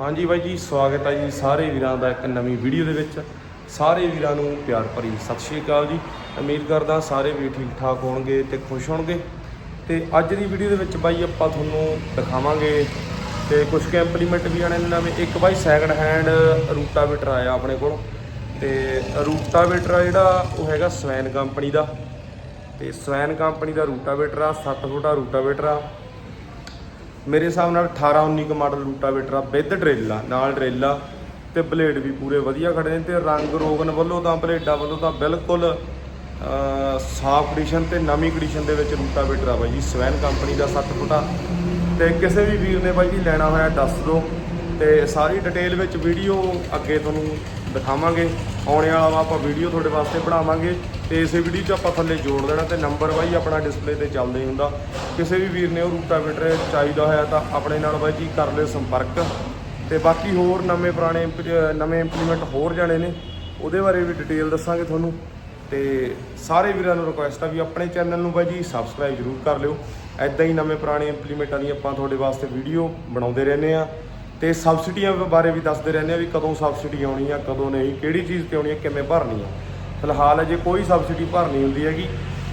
ਹਾਂਜੀ ਬਾਈ ਜੀ, ਸਵਾਗਤ ਹੈ ਜੀ ਸਾਰੇ ਵੀਰਾਂ ਦਾ ਇੱਕ ਨਵੀਂ ਵੀਡੀਓ ਦੇ ਵਿੱਚ। ਸਾਰੇ ਵੀਰਾਂ ਨੂੰ ਪਿਆਰ ਭਰੀ ਸਤਿ ਸ਼੍ਰੀ ਅਕਾਲ ਜੀ। ਉਮੀਦ ਕਰਦਾ ਸਾਰੇ ਵੀ ਠੀਕ ਠਾਕ ਹੋਣਗੇ ਤੇ ਖੁਸ਼ ਹੋਣਗੇ। ਤੇ ਅੱਜ ਦੀ ਵੀਡੀਓ ਦੇ ਵਿੱਚ ਬਾਈ ਆਪਾਂ ਤੁਹਾਨੂੰ ਦਿਖਾਵਾਂਗੇ ਤੇ ਕੁਝ ਕੁ ਇੰਪਲੀਮੈਂਟ ਵੀ ਆਣੇ ਨਵੇਂ। ਇੱਕ ਬਾਈ ਸੈਕੰਡ ਹੈਂਡ ਰੂਟਾਵੇਟਰ ਆਇਆ ਆਪਣੇ ਕੋਲ। ਤੇ ਰੂਟਾਵੇਟਰ ਆ ਜਿਹੜਾ, ਉਹ ਹੈਗਾ ਸਵੈਨ ਕੰਪਨੀ ਦਾ। ਤੇ ਸਵੈਨ ਕੰਪਨੀ ਦਾ ਰੂਟਾਵੇਟਰ ਆ 7 ਫੁੱਟਾ ਰੂਟਾਵੇਟਰ ਆ। ਮੇਰੇ ਹਿਸਾਬ ਨਾਲ 18 19 ਕ ਮਾਡਲ ਰੂਟਾਵੇਟਰ ਆ ਵਿਦ ਡਰਿੱਲ ਆ ਨਾਲ ਡਰਿੱਲ ਆ ਤੇ ਬਲੇਡ ਵੀ ਪੂਰੇ ਵਧੀਆ ਖੜੇ ਨੇ ਤੇ ਰੰਗ ਰੋਗਨ ਵੱਲੋਂ ਤਾਂ, ਬਲੇਡਾਂ ਵੱਲੋਂ ਤਾਂ ਬਿਲਕੁਲ ਸਾਫ਼ ਕੰਡੀਸ਼ਨ ਤੇ ਨਵੀਂ ਕੰਡੀਸ਼ਨ ਦੇ ਵਿੱਚ ਰੂਟਾਵੇਟਰ ਆ ਬਾਈ ਜੀ, ਸਵੈਨ ਕੰਪਨੀ ਦਾ 7 ਫੁੱਟਾ। ਤੇ ਕਿਸੇ ਵੀ ਵੀਰ ਨੇ ਬਾਈ ਜੀ ਲੈਣਾ ਹੋਇਆ ਦੱਸ ਦਿਓ ਤੇ ਸਾਰੀ ਡਿਟੇਲ ਵਿੱਚ ਵੀਡੀਓ ਅੱਗੇ ਤੁਹਾਨੂੰ ਦਿਖਾਵਾਂਗੇ। ਆਉਣੇ ਵਾਲਾ ਵਾ ਆਪਾਂ ਵੀਡੀਓ ਤੁਹਾਡੇ ਵਾਸਤੇ ਬਣਾਵਾਂਗੇ। ਤੇ ਇਸੇ ਵੀਡੀਓ 'ਚ ਆਪਾਂ ਥੱਲੇ ਜੋੜ ਦੇਣਾ ਤੇ ਨੰਬਰ ਬਾਈ ਆਪਣਾ ਡਿਸਪਲੇ ਤੇ ਚੱਲਦਾ ਹੀ ਹੁੰਦਾ। ਕਿਸੇ ਵੀ ਵੀਰ ਨੇ ਉਹ ਰੂਟਾਵੇਟਰ ਚਾਹੀਦਾ ਹੋਇਆ ਤਾਂ ਆਪਣੇ ਨਾਲ ਬਾਈ ਜੀ ਕਰ ਲਿਓ ਸੰਪਰਕ। ਤੇ ਬਾਕੀ ਹੋਰ ਨਵੇਂ ਪੁਰਾਣੇ ਇੰਪ- ਨਵੇਂ ਇੰਪਲੀਮੈਂਟ ਹੋਰ ਜਾਣੇ ਨੇ। ਉਹਦੇ ਬਾਰੇ ਵੀ ਡਿਟੇਲ ਦੱਸਾਂਗੇ ਤੁਹਾਨੂੰ। ਤੇ ਸਾਰੇ ਵੀਰਾਂ ਨੂੰ ਰਿਕੁਐਸਟ ਆ ਵੀ ਆਪਣੇ ਚੈਨਲ ਨੂੰ ਬਾਈ ਜੀ ਸਬਸਕ੍ਰਾਈਬ ਜ਼ਰੂਰ ਕਰ ਲਿਓ। ਐਦਾਂ ਹੀ ਨਵੇਂ ਪੁਰਾਣੇ ਇੰਪਲੀਮੈਂਟਾਂ ਦੀ ਆਪਾਂ ਤੁਹਾਡੇ ਵਾਸਤੇ ਵੀਡੀਓ ਬਣਾਉਂਦੇ ਰਹਿੰਦੇ ਆ ਤੇ ਸਬਸਿਡੀਆਂ ਬਾਰੇ ਵੀ ਦੱਸਦੇ ਰਹਿੰਦੇ ਆ ਵੀ ਕਦੋਂ ਸਬਸਿਡੀ ਆਉਣੀ ਆ, ਕਦੋਂ ਨਹੀਂ, ਕਿਹੜੀ ਚੀਜ਼ ਤੇ ਆਉਣੀ ਆ, ਕਿਵੇਂ ਭਰਨੀ ਆ। ਫਿਲਹਾਲ ਅਜੇ ਕੋਈ ਸਬਸਿਡੀ ਭਰਨੀ ਹੁੰਦੀ ਹੈਗੀ।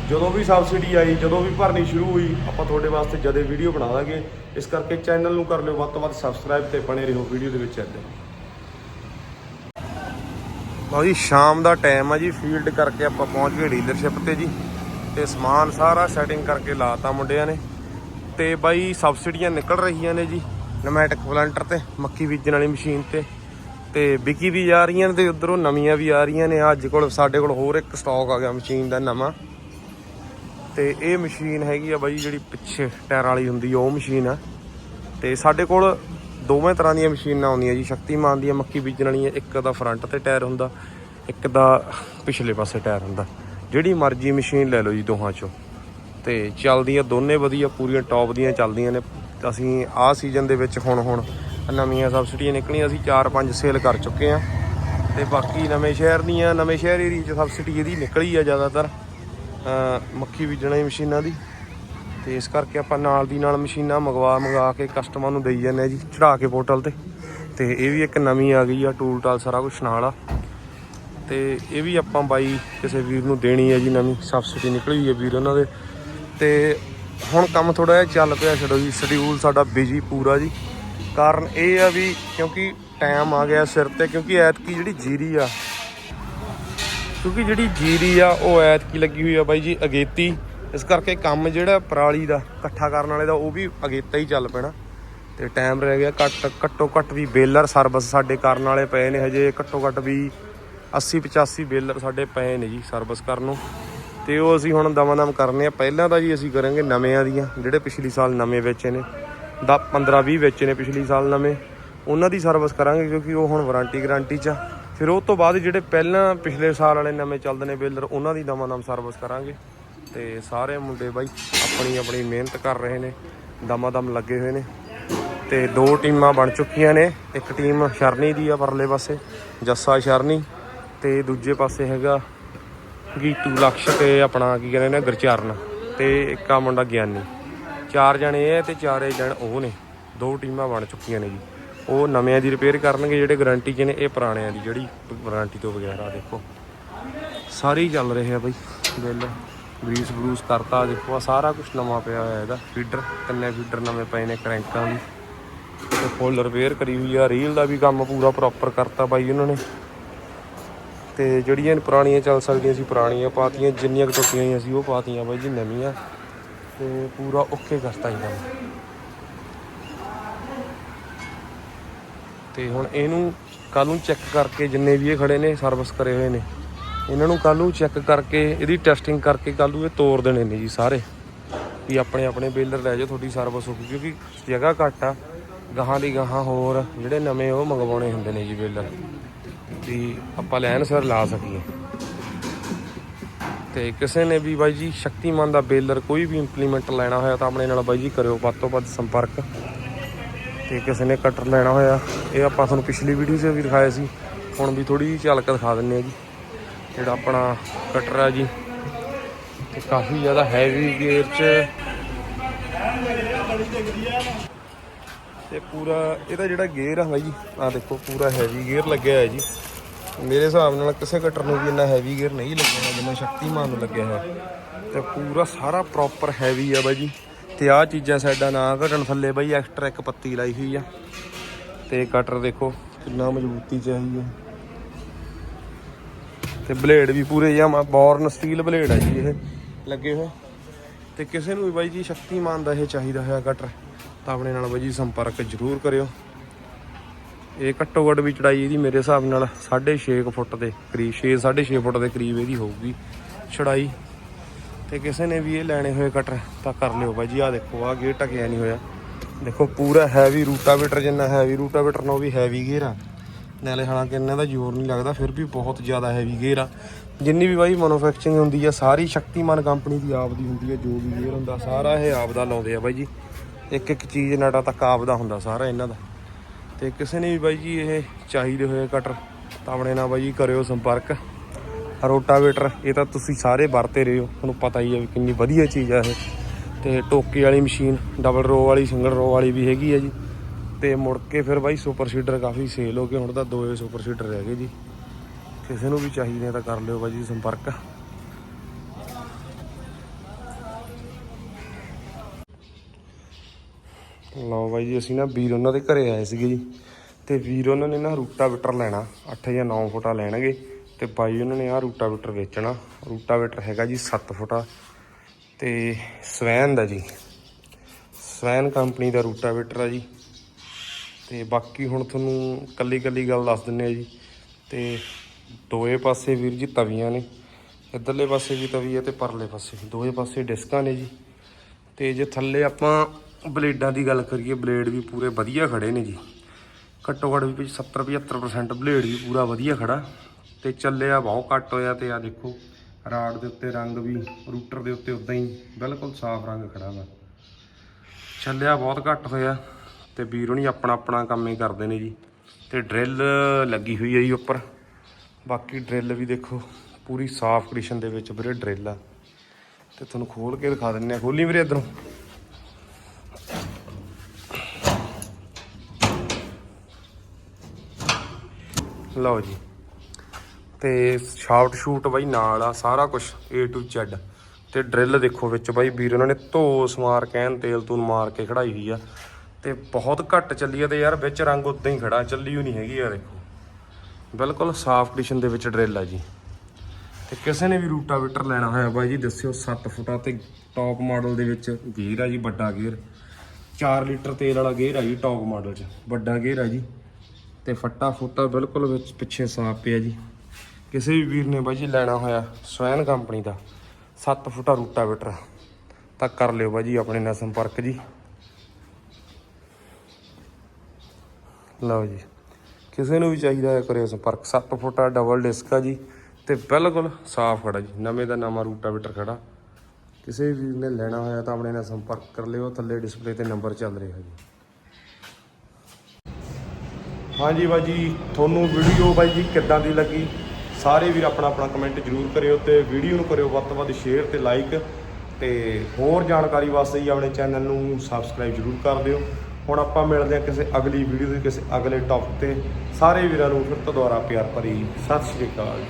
ਜਦੋਂ ਵੀ ਸਬਸਿਡੀ ਆਈ, ਜਦੋਂ ਵੀ ਭਰਨੀ ਸ਼ੁਰੂ ਹੋਈ, ਆਪਾਂ ਤੁਹਾਡੇ ਵਾਸਤੇ ਜਦੇ ਵੀਡੀਓ ਬਣਾ ਦਾਂਗੇ। ਇਸ ਕਰਕੇ ਚੈਨਲ ਨੂੰ ਕਰ ਲਿਓ, ਵੱਧ ਤੋਂ ਵੱਧ ਸਬਸਕ੍ਰਾਈਬ ਤੇ ਬਣੇ ਰਹੋ ਵੀਡੀਓ ਦੇ ਵਿੱਚ ਇੱਦਾਂ ਲਓ ਜੀ, ਸ਼ਾਮ ਦਾ ਟਾਈਮ ਆ ਜੀ ਫੀਲਡ ਕਰਕੇ ਆਪਾਂ ਪਹੁੰਚ ਗਏ ਡੀਲਰਸ਼ਿਪ ਤੇ ਜੀ। ਤੇ ਸਮਾਨ ਸਾਰਾ ਸੈਟਿੰਗ ਕਰਕੇ ਲਾਤਾ ਮੁੰਡਿਆਂ ਨੇ। ਤੇ ਬਾਈ, ਸਬਸਿਡੀਆਂ ਨਿਕਲ ਰਹੀਆਂ ਨੇ ਜੀ। ਨਮੈਟਿਕ ਪਲੰਟਰ ਤੇ, ਮੱਕੀ ਬੀਜਣ ਵਾਲੀ ਮਸ਼ੀਨ ਤੇ। ਤੇ ਵਿਕੀ ਵੀ ਜਾ ਰਹੀਆਂ ਨੇ ਤੇ ਉਧਰੋਂ ਨਵੀਆਂ ਵੀ ਆ ਰਹੀਆਂ ਨੇ। ਅੱਜ ਕੋਲ ਸਾਡੇ ਕੋਲ ਹੋਰ ਇੱਕ ਸਟਾਕ ਆ ਗਿਆ ਮਸ਼ੀਨ ਦਾ ਨਵਾਂ। ਤੇ ਇਹ ਮਸ਼ੀਨ ਹੈਗੀ ਆ ਬਾਈ ਜਿਹੜੀ ਪਿੱਛੇ ਟਾਇਰ ਵਾਲੀ ਹੁੰਦੀ ਆ, ਉਹ ਮਸ਼ੀਨ ਆ। ਤੇ ਸਾਡੇ ਕੋਲ ਦੋਵੇਂ ਤਰ੍ਹਾਂ ਦੀਆਂ ਮਸ਼ੀਨਾਂ ਆਉਂਦੀਆਂ ਜੀ। ਸ਼ਕਤੀਮਾਨ ਦੀਆਂ ਮੱਕੀ ਬੀਜਣ ਵਾਲੀਆਂ, ਇੱਕ ਦਾ ਫਰੰਟ ਤੇ ਟਾਇਰ ਹੁੰਦਾ, ਇੱਕ ਦਾ ਪਿਛਲੇ ਪਾਸੇ ਟਾਇਰ ਹੁੰਦਾ। ਜਿਹੜੀ ਮਰਜ਼ੀ ਮਸ਼ੀਨ ਲੈ ਲਓ ਜੀ ਦੋਹਾਂ ਚੋਂ। ਤੇ ਚੱਲਦੀਆਂ ਦੋਨੇ ਵਧੀਆ, ਪੂਰੀਆਂ ਟੌਪ ਦੀਆਂ ਚੱਲਦੀਆਂ ਨੇ। ਅਸੀਂ ਆਹ ਸੀਜ਼ਨ ਦੇ ਵਿੱਚ ਹੁਣ ਹੁਣ ਨਵੀਆਂ ਸਬਸਿਡੀਆਂ ਨਿਕਲੀਆਂ, ਅਸੀਂ 4-5 ਸੇਲ ਕਰ ਚੁੱਕੇ ਆ ਤੇ ਬਾਕੀ ਨਵੇਂ ਸ਼ਹਿਰ ਦੀਆਂ, ਨਵੇਂ ਸ਼ਹਿਰ ਏਰੀਆ 'ਚ ਸਬਸਿਡੀ ਇਹਦੀ ਨਿਕਲੀ ਆ ਜ਼ਿਆਦਾਤਰ। ਅਹ ਮੱਕੀ ਬੀਜਣ ਦੀ ਮਸ਼ੀਨਾਂ ਦੀ। ਤੇ ਇਸ ਕਰਕੇ ਆਪਾਂ ਨਾਲ ਦੀ ਨਾਲ ਮਸ਼ੀਨਾਂ ਮੰਗਵਾ ਮੰਗਾ ਕੇ ਕਸਟਮਰ ਨੂੰ ਦੇਈ ਜਾਂਦੇ ਆ ਜੀ, ਚੜਾ ਕੇ ਪੋਰਟਲ ਤੇ। ਤੇ ਇਹ ਵੀ ਇੱਕ ਨਵੀਂ ਆ ਗਈ ਆ, ਟੂਲ ਟਾਲ ਸਾਰਾ ਕੁਝ ਨਾਲ ਆ। ਤੇ ਇਹ ਵੀ ਆਪਾਂ ਬਾਈ ਕਿਸੇ ਵੀਰ ਨੂੰ ਦੇਣੀ ਹੈ ਜੀ ਨਵੀਂ ਸਬਸਿਡੀ ਨਿਕਲੀ ਹੋਈ ਹੈ ਵੀਰ ਉਹਨਾਂ ਦੇ। ਤੇ ਹੁਣ ਕੰਮ ਥੋੜਾ ਜਿਹਾ ਚੱਲ ਪਿਆ, ਛੱਡੋ ਜੀ ਸ਼ਡਿਊਲ ਸਾਡਾ ਬਿਜ਼ੀ ਪੂਰਾ ਜੀ। ਕਾਰਨ ਇਹ ਆ ਵੀ ਕਿਉਂਕਿ ਟਾਈਮ ਆ ਗਿਆ ਸਿਰ ਤੇ, ਕਿਉਂਕਿ ਐਤਕੀ ਜਿਹੜੀ ਜੀਰੀ ਆ, ਕਿਉਂਕਿ ਜਿਹੜੀ ਜੀਰੀ ਆ, ਉਹ ਐਤਕੀ ਲੱਗੀ ਹੋਈ ਆ ਬਾਈ ਜੀ, ਅਗੇਤੀ। ਇਸ ਕਰਕੇ ਕੰਮ ਜਿਹੜਾ ਪਰਾਲੀ ਦਾ, ਇਕੱਠਾ ਕਰਨ ਵਾਲੇ ਦਾ, ਉਹ ਵੀ ਅਗੇਤਾ ਹੀ ਚੱਲ ਪੈਣਾ। ਤੇ ਟਾਈਮ ਰਹਿ ਗਿਆ ਘੱਟ, ਘੱਟੋ ਘੱਟ ਵੀ ਬੇਲਰ ਸਰਵਿਸ ਸਾਡੇ ਕਰਨ ਵਾਲੇ ਪਏ ਨੇ ਹਜੇ, ਘੱਟੋ ਘੱਟ ਵੀ 80 85 ਬੇਲਰ ਸਾਡੇ ਪਏ ਨੇ ਜੀ ਸਰਵਿਸ ਕਰਨ ਨੂੰ। ਤੇ ਉਹ ਅਸੀਂ ਹੁਣ ਦਵਾਂ ਦਮ ਕਰਨੇ ਆ। ਪਹਿਲਾਂ ਤਾਂ ਜੀ ਅਸੀਂ ਕਰਾਂਗੇ ਨਵਿਆਂ ਦੀਆਂ, ਜਿਹੜੇ ਪਿਛਲੀ ਸਾਲ ਨਵੇਂ ਵੇਚੇ ਨੇ। ਦਾ 15 20 ਵੇਚੇ ਨੇ ਪਿਛਲੀ ਸਾਲ ਨਵੇਂ। ਉਹਨਾਂ ਦੀ ਸਰਵਿਸ ਕਰਾਂਗੇ ਕਿਉਂਕਿ ਉਹ ਹੁਣ ਵਾਰੰਟੀ ਗਾਰੰਟੀ ਚ ਆ। ਫਿਰ ਉਹ ਤੋਂ ਬਾਅਦ ਜਿਹੜੇ ਪਹਿਲਾਂ ਪਿਛਲੇ ਸਾਲ ਵਾਲੇ ਨਵੇਂ ਚੱਲਦੇ ਨੇ ਬੇਲਰ ਉਹਨਾਂ ਦੀ ਦਵਾਂ ਦਮ ਸਰਵਿਸ ਕਰਾਂਗੇ। ਤੇ ਸਾਰੇ ਮੁੰਡੇ ਬਾਈ ਆਪਣੀ ਆਪਣੀ ਮਿਹਨਤ ਕਰ ਰਹੇ ਨੇ ਦਮਾਂ ਦਮ ਲੱਗੇ ਹੋਏ ਨੇ। ਤੇ ਦੋ ਟੀਮਾਂ ਬਣ ਚੁੱਕੀਆਂ ਨੇ, ਇੱਕ ਟੀਮ ਸ਼ਰਨੀ ਦੀ ਆ ਪਰਲੇ ਪਾਸੇ, ਜੱਸਾ ਸ਼ਰਨੀ, ਤੇ ਦੂਜੇ ਪਾਸੇ ਹੈਗਾ ਗੀਤੂ ਲਕਸ਼ ਤੇ ਆਪਣਾ ਕੀ ਕਹਿੰਦੇ ਨੇ ਗੁਰਚਰਨ। ਤੇ ਇੱਕ ਆ ਮੁੰਡਾ ਗਿਆਨੀ। ਚਾਰ ਜਣੇ ਇਹ ਤੇ ਚਾਰੇ ਜਣ ਉਹ ਨੇ। ਦੋ ਟੀਮਾਂ ਬਣ ਚੁੱਕੀਆਂ ਨੇ ਜੀ। ਉਹ ਨਵਿਆਂ ਦੀ ਰਿਪੇਅਰ ਕਰਨਗੇ, ਜਿਹੜੇ ਗਾਰੰਟੀ 'ਚ ਨੇ, ਇਹ ਪੁਰਾਣਿਆਂ ਦੀ, ਜਿਹੜੀ ਵਾਰੰਟੀ ਤੋਂ ਬਗੈਰ ਆ ਦੇਖੋ। ਸਾਰੇ ਹੀ ਚੱਲ ਰਹੇ ਆ ਬਈ। ਬਿੱਲ ਗਰੀਸ ਬਰੂਸ ਕਰਤਾ ਦੇਖੋ। ਆ ਸਾਰਾ ਕੁਝ ਨਵਾਂ ਪਿਆ ਹੋਇਆ ਇਹਦਾ। ਫੀਡਰ ਤਿੰਨੇ ਫੀਡਰ ਨਵੇਂ ਪਏ ਨੇ ਕਰੈਂਕਾਂ ਵੀ ਤੇ ਫੁੱਲ ਰਿਪੇਅਰ ਕਰੀ ਹੋਈ ਆ। ਰੀਲ ਦਾ ਵੀ ਕੰਮ ਪੂਰਾ ਪ੍ਰੋਪਰ ਕਰਤਾ ਬਾਈ ਉਹਨਾਂ ਨੇ। ਤੇ ਜਿਹੜੀਆਂ ਪੁਰਾਣੀਆਂ ਚੱਲ ਸਕਦੀਆਂ ਸੀ, ਪੁਰਾਣੀਆਂ ਪਾਤੀਆਂ, ਜਿੰਨੀਆਂ ਕੁ ਟੁੱਟੀਆਂ ਹੋਈਆਂ ਸੀ, ਉਹ ਪਾਤੀਆਂ ਬਾਈ ਜੀ ਨਵੀਆਂ। ਤੇ ਪੂਰਾ ਓਕੇ ਕਰਤਾ ਜੀ ਕੰਮ ਤੇ ਹੁਣ ਇਹਨੂੰ ਕੱਲ ਨੂੰ ਚੈੱਕ ਕਰਕੇ ਜਿੰਨੇ ਵੀ ਇਹ ਖੜੇ ਨੇ ਸਰਵਿਸ ਕਰੇ ਹੋਏ ਨੇ। ਇਹਨਾਂ ਨੂੰ ਕੱਲ ਨੂੰ ਚੈੱਕ ਕਰਕੇ, ਇਹਦੀ ਟੈਸਟਿੰਗ ਕਰਕੇ ਕੱਲ ਨੂੰ ਇਹ ਤੋੜ ਦੇਣੇ ਨੇ ਜੀ ਸਾਰੇ। ਵੀ ਆਪਣੇ ਆਪਣੇ ਬੇਲਰ ਲੈ ਜਾਓ, ਤੁਹਾਡੀ ਸਰਵਿਸ ਹੋ ਕਿਉਂਕਿ ਜਗ੍ਹਾ ਘੱਟ ਆ। ਗਾਹਾਂ ਦੀ ਗਾਹਾਂ ਹੋਰ, ਜਿਹੜੇ ਨਵੇਂ ਉਹ ਮੰਗਵਾਉਣੇ ਹੁੰਦੇ ਨੇ ਜੀ ਬੇਲਰ। ਵੀ ਆਪਾਂ ਲੈਣ ਸਿਰ ਲਾ ਸਕੀਏ। ਤੇ ਕਿਸੇ ਨੇ ਵੀ ਬਾਈ ਜੀ ਸ਼ਕਤੀਮਾਨ ਦਾ ਬੇਲਰ ਕੋਈ ਵੀ ਇੰਪਲੀਮੈਂਟ ਲੈਣਾ ਹੋਇਆ ਤਾਂ ਆਪਣੇ ਨਾਲ ਬਾਈ ਜੀ ਕਰਿਓ ਵੱਧ ਤੋਂ ਵੱਧ ਸੰਪਰਕ। ਤੇ ਕਿਸੇ ਨੇ ਕਟਰ ਲੈਣਾ ਹੋਇਆ, ਇਹ ਆਪਾਂ ਤੁਹਾਨੂੰ ਪਿਛਲੀ ਵੀਡੀਓ 'ਚ ਵੀ ਦਿਖਾਇਆ ਸੀ। ਹੁਣ ਵੀ ਥੋੜੀ ਜਿਹੀ ਝਲਕ ਦਿਖਾ ਦਿੰਨੇ ਆ ਜੀ। ਜਿਹੜਾ ਆਪਣਾ ਕਟਰ ਆ ਜੀ। ਤੇ ਕਾਫੀ ਜ਼ਿਆਦਾ ਹੈਵੀ ਗੇਅਰ 'ਚ ਤੇ ਪੂਰਾ ਇਹਦਾ ਜਿਹੜਾ ਗੇਅਰ ਆ ਬਾਈ ਜੀ ਆ ਦੇਖੋ, ਪੂਰਾ ਹੈਵੀ ਗੇਅਰ ਲੱਗਿਆ ਹੈ ਜੀ। ਮੇਰੇ ਹਿਸਾਬ ਨਾਲ ਕਿਸੇ ਕਟਰ ਨੂੰ ਵੀ ਇੰਨਾ ਹੈਵੀ ਗੇਅਰ ਨਹੀਂ ਲੱਗਿਆ ਜਿੰਨਾ ਸ਼ਕਤੀਮਾਨ ਨੂੰ ਲੱਗਿਆ ਹੈ ਤੇ ਪੂਰਾ ਸਾਰਾ ਪ੍ਰੋਪਰ ਹੈਵੀ ਆ ਬਾਈ ਜੀ। ਤੇ ਆਹ ਚੀਜ਼ਾਂ ਸਾਡਾ ਨਾ ਘਟਣ ਥੱਲੇ ਬਾਈ ਐਕਸਟਰਾ ਇੱਕ ਪੱਤੀ ਲਾਈ ਹੋਈ ਆ। ਤੇ ਕਟਰ ਦੇਖੋ, ਕਿੰਨਾ ਮਜ਼ਬੂਤੀ ਚਾਹੀ ਹੈ ਤੇ ਬਲੇਡ ਵੀ ਪੂਰੇ ਜਮਾ ਬੌਰਨ ਸਟੀਲ ਬਲੇਡ ਆ ਜੀ ਇਹ, ਲੱਗੇ ਹੋਏ। ਤੇ ਕਿਸੇ ਨੂੰ ਵੀ ਬਾਈ ਜੀ ਸ਼ਕਤੀਮਾਨ ਦਾ ਇਹ ਚਾਹੀਦਾ ਹੋਇਆ ਕਟਰ ਤਾਂ ਆਪਣੇ ਨਾਲ ਬਾਈ ਜੀ ਸੰਪਰਕ ਜ਼ਰੂਰ ਕਰਿਓ। ਇਹ ਘੱਟੋ ਘੱਟ ਵੀ ਚੜਾਈ ਇਹਦੀ ਮੇਰੇ ਹਿਸਾਬ ਨਾਲ 6.5 ਫੁੱਟ ਦੇ ਕਰੀਬ 6 6.5 ਫੁੱਟ ਦੇ ਕਰੀਬ ਇਹਦੀ ਹੋਊਗੀ ਚੜਾਈ। ਤੇ ਕਿਸੇ ਨੇ ਵੀ ਇਹ ਲੈਣੇ ਹੋਏ ਕਟਰ ਤਾਂ ਕਰ ਲਿਓ ਬਾਈ ਜੀ ਆ ਦੇਖੋ ਆ ਗੇਅਰ ਟਕਿਆ ਨਹੀਂ ਹੋਇਆ। ਦੇਖੋ, ਪੂਰਾ ਹੈਵੀ ਰੂਟਾਵੇਟਰ ਜਿੰਨਾ ਹੈਵੀ ਰੂਟਾਵੇਟਰ ਨਾਲ ਵੀ ਹੈਵੀ ਗੇਅਰ ਆ। ਨਾਲੇ ਹਾਲਾਂਕਿ ਇਹਨਾਂ ਦਾ ਜ਼ੋਰ ਨਹੀਂ ਲੱਗਦਾ, ਫਿਰ ਵੀ ਬਹੁਤ ਜ਼ਿਆਦਾ ਹੈਵੀ ਗੇਅਰ ਆ। ਜਿੰਨੀ ਵੀ ਬਾਈ ਮੈਨੂਫੈਕਚਰਿੰਗ ਹੁੰਦੀ ਆ, ਸਾਰੀ ਸ਼ਕਤੀਮਾਨ ਕੰਪਨੀ ਦੀ ਆਪ ਦੀ ਹੁੰਦੀ ਆ, ਜੋ ਵੀ ਗੇਅਰ ਹੁੰਦਾ, ਸਾਰਾ ਇਹ ਆਪ ਦਾ ਲਾਉਂਦੇ ਆ ਬਾਈ ਜੀ। ਇੱਕ ਇੱਕ ਚੀਜ਼ ਨਾਟਾ ਤੱਕ ਆਪਦਾ ਹੁੰਦਾ ਸਾਰਾ ਇਹਨਾਂ ਦਾ। ਤੇ ਕਿਸੇ ਨੇ ਵੀ ਬਾਈ ਜੀ ਇਹ ਚਾਹੀਦੇ ਹੋਏ ਕਟਰ, ਤਾਂ ਆਪਣੇ ਨਾਲ ਬਾਈ ਜੀ ਕਰਿਓ ਸੰਪਰਕ। ਰੋਟਾਵੇਟਰ, ਇਹ ਤਾਂ ਤੁਸੀਂ ਸਾਰੇ ਵਰਤੇ ਰਹੇ ਹੋ। ਤੁਹਾਨੂੰ ਪਤਾ ਹੀ ਹੈ ਵੀ ਕਿੰਨੀ ਵਧੀਆ ਚੀਜ਼ ਆ ਇਹ। ਤੇ ਟੋਕੇ ਵਾਲੀ ਮਸ਼ੀਨ ਡਬਲ ਰੋ ਵਾਲੀ ਸਿੰਗਲ ਰੋ ਵਾਲੀ ਵੀ ਹੈਗੀ ਆ ਜੀ। ਤੇ ਮੁੜ ਕੇ ਫਿਰ ਬਾਈ ਸੁਪਰ ਸੀਡਰ ਕਾਫੀ ਸੇਲ ਹੋ ਗਏ, ਹੁਣ ਤਾਂ ਦੋਏ ਸੁਪਰ ਸੀਡਰ ਰਹਿ ਗਏ ਜੀ। ਕਿਸੇ ਨੂੰ ਵੀ ਚਾਹੀਦੇ ਤਾਂ ਕਰ ਲਿਓ ਬਾਈ ਜੀ ਸੰਪਰਕ। ਲਓ ਬਾਈ ਜੀ, ਅਸੀਂ ਨਾ ਵੀਰ ਉਹਨਾਂ ਦੇ ਘਰੇ ਆਏ ਸੀਗੇ ਜੀ। ਤੇ ਵੀਰ ਉਹਨਾਂ ਨੇ ਨਾ ਰੂਟਾਵੇਟਰ ਲੈਣਾ 8 ਜਾਂ 9 ਫੁੱਟਾ ਲੈਣਗੇ। ਤੇ ਬਾਈ ਉਹਨਾਂ ਨੇ ਆਹ ਰੂਟਾਵੇਟਰ ਵੇਚਣਾ। ਰੂਟਾਵੇਟਰ ਹੈਗਾ ਜੀ 7 ਫੁੱਟਾ। ਤੇ ਸਵੈਨ ਦਾ ਜੀ। ਸਵੈਨ ਕੰਪਨੀ ਦਾ ਰੂਟਾਵੇਟਰ ਆ ਜੀ। ਤੇ ਬਾਕੀ ਹੁਣ ਤੁਹਾਨੂੰ ਕੱਲੀ ਕੱਲੀ ਗੱਲ ਦੱਸ ਦਿੰਨੇ ਆ ਜੀ। ਤੇ ਦੋਏ ਪਾਸੇ ਵੀਰ ਜੀ ਤਵੀਆਂ ਨੇ। ਇੱਧਰਲੇ ਪਾਸੇ ਵੀ ਤਵੀ ਹੈ ਤੇ ਪਰਲੇ ਪਾਸੇ ਵੀ। ਦੋਏ ਪਾਸੇ ਡਿਸਕਾਂ ਨੇ ਜੀ। ਤੇ ਜੇ ਥੱਲੇ ਆਪਾਂ ਬਲੇਡਾਂ ਦੀ ਗੱਲ ਕਰੀਏ, ਬਲੇਡ ਵੀ ਪੂਰੇ ਵਧੀਆ ਖੜੇ ਨੇ ਜੀ। ਘੱਟੋ ਘੱਟ ਵੀ 70 75% ਬਲੇਡ ਵੀ ਪੂਰਾ ਵਧੀਆ ਖੜਾ। ਤੇ ਚੱਲਿਆ ਬਹੁਤ ਘੱਟ ਹੋਇਆ ਤੇ ਆ ਦੇਖੋ, ਰਾਡ ਦੇ ਉੱਤੇ ਰੰਗ ਵੀ, ਰੂਟਰ ਦੇ ਉੱਤੇ ਉਦਾਂ ਹੀ ਬਿਲਕੁਲ ਸਾਫ਼ ਰੰਗ ਖੜਾ ਵਾ। ਚੱਲਿਆ ਬਹੁਤ ਘੱਟ ਹੋਇਆ ਤੇ ਵੀਰ ਹੋਣੀ ਆਪਣਾ ਆਪਣਾ ਕੰਮ ਹੀ ਕਰਦੇ ਨੇ ਜੀ। ਤੇ ਡਰਿੱਲ ਲੱਗੀ ਹੋਈ ਹੈ ਜੀ ਉੱਪਰ। ਬਾਕੀ ਡਰਿੱਲ ਵੀ ਦੇਖੋ, ਪੂਰੀ ਸਾਫ਼ ਕੰਡੀਸ਼ਨ ਦੇ ਵਿੱਚ ਵੀਰੇ ਡਰਿੱਲ ਆ। ਤੇ ਤੁਹਾਨੂੰ ਖੋਲ ਕੇ ਦਿਖਾ ਦਿੰਨੇ ਆ। ਖੋਲੀ ਵੀਰੇ ਇਧਰੋਂ। ਲਓ ਜੀ। ਤੇ ਸ਼ਾਫਟ ਸ਼ੂਟ ਬਾਈ ਨਾਲ ਆ, ਸਾਰਾ ਕੁਝ A to Z ਤੇ ਡਰਿੱਲ ਦੇਖੋ ਵਿੱਚ ਬਾਈ ਵੀਰ, ਉਹਨਾਂ ਨੇ ਧੋਸ ਮਾਰ ਕਹਿਣ ਤੇਲ ਤੂਨ ਮਾਰ ਕੇ ਖੜਾਈ ਹੋਈ ਆ। ਤੇ ਬਹੁਤ ਘੱਟ ਚੱਲੀ ਆ ਤੇ ਯਾਰ ਵਿੱਚ ਰੰਗ ਉਦਾਂ ਹੀ ਖੜਾ, ਚੱਲੀ ਹੋਈ ਨਹੀਂ ਹੈਗੀ ਆ ਦੇਖੋ। ਬਿਲਕੁਲ ਸਾਫ਼ ਕੰਡੀਸ਼ਨ ਦੇ ਵਿੱਚ ਡਰਿੱਲ ਆ ਜੀ। ਤੇ ਕਿਸੇ ਨੇ ਵੀ ਰੂਟਾਵੇਟਰ ਲੈਣਾ ਹੋਇਆ ਬਾਈ ਜੀ, ਦੱਸਿਓ 7 ਫੁੱਟਾ ਤੇ ਟੌਪ ਮਾਡਲ ਦੇ ਵਿੱਚ ਗੇਅਰ ਆ ਜੀ, ਵੱਡਾ ਗੇਅਰ 4 ਲੀਟਰ ਤੇਲ ਵਾਲਾ ਗੇਅਰ ਆ ਜੀ ਟੌਪ ਮਾਡਲ 'ਚ। ਵੱਡਾ ਗੇਅਰ ਆ ਜੀ। ਤੇ ਫੱਟਾ ਫੁੱਟਾ ਬਿਲਕੁਲ ਵਿੱਚ ਪਿੱਛੇ ਸਾਫ਼ ਪਿਆ ਜੀ। ਕਿਸੇ ਵੀ ਵੀਰ ਨੇ ਬਾਈ ਜੀ ਲੈਣਾ ਹੋਇਆ ਸਵੈਨ ਕੰਪਨੀ ਦਾ 7 ਫੁੱਟਾ ਰੂਟਾਵੇਟਰ, ਤਾਂ ਕਰ ਲਿਓ ਬਾਈ ਜੀ ਆਪਣੇ ਨਾਲ ਸੰਪਰਕ ਜੀ। ਲਓ ਜੀ, ਕਿਸੇ ਨੂੰ ਵੀ ਚਾਹੀਦਾ ਹੈ ਕਰਿਓ ਸੰਪਰਕ। 7 ਫੁੱਟਾ ਡਬਲ ਡਿਸਕ ਆ ਜੀ ਤੇ ਬਿਲਕੁਲ ਸਾਫ਼ ਖੜਾ ਜੀ, ਨਵੇਂ ਦਾ ਨਵਾਂ ਰੂਟਾਵੇਟਰ ਖੜਾ। ਕਿਸੇ ਵੀ ਵੀਰ ਨੇ ਲੈਣਾ ਹੋਇਆ ਤਾਂ ਆਪਣੇ ਨਾਲ ਸੰਪਰਕ ਕਰ ਲਿਓ, ਥੱਲੇ ਡਿਸਪਲੇ ਤੇ ਨੰਬਰ ਚੱਲ ਰਿਹਾ ਜੀ। ਹਾਂਜੀ ਬਾਈ ਜੀ, ਤੁਹਾਨੂੰ ਵੀਡੀਓ ਬਾਈ ਜੀ ਕਿੱਦਾਂ ਦੀ ਲੱਗੀ? ਸਾਰੇ ਵੀਰ ਆਪਣਾ ਆਪਣਾ ਕਮੈਂਟ ਜਰੂਰ ਕਰਿਓ ਤੇ ਵੀਡੀਓ ਨੂੰ ਕਰਿਓ ਵੱਧ ਤੋਂ ਵੱਧ ਸ਼ੇਅਰ ਤੇ ਲਾਈਕ ਤੇ ਹੋਰ ਜਾਣਕਾਰੀ ਵਾਸਤੇ ਜੀ ਆਪਣੇ ਚੈਨਲ ਨੂੰ ਸਬਸਕ੍ਰਾਈਬ ਜਰੂਰ ਕਰ ਦਿਓ। ਹੁਣ ਆਪਾਂ ਮਿਲਦੇ ਹਾਂ ਕਿਸੇ ਅਗਲੀ ਵੀਡੀਓ ਦੇ ਕਿਸੇ ਅਗਲੇ ਟੌਪਿਕ ਤੇ। ਸਾਰੇ ਵੀਰਾਂ ਨੂੰ ਫਿਰ ਤੋਂ ਦੁਬਾਰਾ ਪਿਆਰ ਭਰੀ ਸਤਿ ਸ਼੍ਰੀ ਅਕਾਲ।